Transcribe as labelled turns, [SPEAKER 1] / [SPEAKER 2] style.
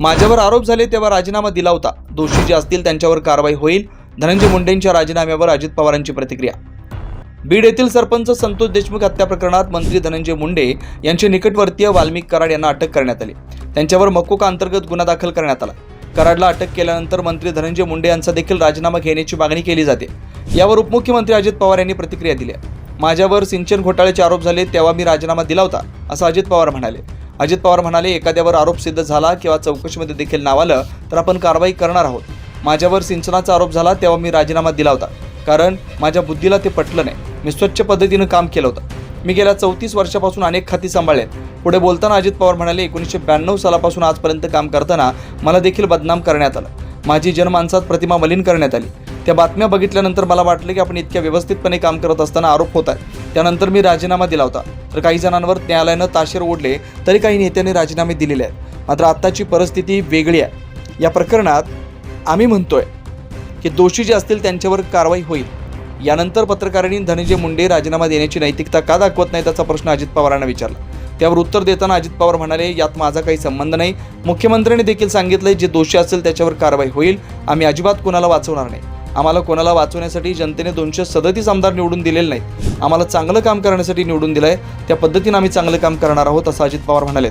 [SPEAKER 1] माझ्यावर आरोप झाले तेव्हा राजीनामा दिला होता. दोषी जे असतील त्यांच्यावर कारवाई होईल. धनंजय मुंडेंच्या राजीनाम्यावर अजित पवारांची प्रतिक्रिया. बीड येथील सरपंच संतोष देशमुख हत्या प्रकरणात मंत्री धनंजय मुंडे यांचे निकटवर्तीय वाल्मिक कराड यांना अटक करण्यात आली. त्यांच्यावर मकोका अंतर्गत गुन्हा दाखल करण्यात आला. कराडला अटक केल्यानंतर मंत्री धनंजय मुंडे यांचा देखील राजीनामा घेण्याची मागणी केली जाते. यावर उपमुख्यमंत्री अजित पवार यांनी प्रतिक्रिया दिली माझ्यावर सिंचन घोटाळ्याचे आरोप झाले तेव्हा मी राजीनामा दिला होता असं अजित पवार म्हणाले. अजित पवार म्हणाले एखाद्यावर आरोप सिद्ध झाला किंवा चौकशीमध्ये देखील नाव आलं तर आपण कारवाई करणार आहोत. माझ्यावर सिंचनाचा आरोप झाला तेव्हा मी राजीनामा दिला होता. कारण माझ्या बुद्धीला ते पटलं नाही. मी स्वच्छ पद्धतीनं काम केलं होतं. मी गेल्या चौतीस वर्षापासून अनेक खाती सांभाळलेत. पुढे बोलताना अजित पवार म्हणाले एकोणीसशे ब्याण्णव सालापासून आजपर्यंत काम करताना मला देखील बदनाम करण्यात आलं. माझी जनमानसात प्रतिमा मलिन करण्यात आली. त्या बातम्या बघितल्यानंतर मला वाटलं की आपण इतक्या व्यवस्थितपणे काम करत असताना आरोप होत आहेत. त्यानंतर मी राजीनामा दिला होता. तर काही जणांवर न्यायालयानं ताशेर ओढले तरी काही नेत्यांनी राजीनामे दिलेले आहेत. मात्र आत्ताची परिस्थिती वेगळी आहे. या प्रकरणात आम्ही म्हणतोय की दोषी जे असतील त्यांच्यावर कारवाई होईल. यानंतर पत्रकारांनी धनंजय मुंडे राजीनामा देण्याची नैतिकता का दाखवत नाही त्याचा प्रश्न अजित पवारांना विचारला. त्यावर उत्तर देताना अजित पवार म्हणाले यात माझा काही संबंध नाही. मुख्यमंत्र्यांनी देखील सांगितलंय जे दोषी असेल त्याच्यावर कारवाई होईल. आम्ही अजिबात कोणाला वाचवणार नाही. आम्हाला कोणाला वाचवण्यासाठी जनतेने दोनशे सदतीस आमदार निवडून दिलेले नाहीत. आम्हाला चांगलं काम करण्यासाठी निवडून दिलं आहे त्या पद्धतीनं आम्ही चांगलं काम करणार आहोत असं अजित पवार म्हणाले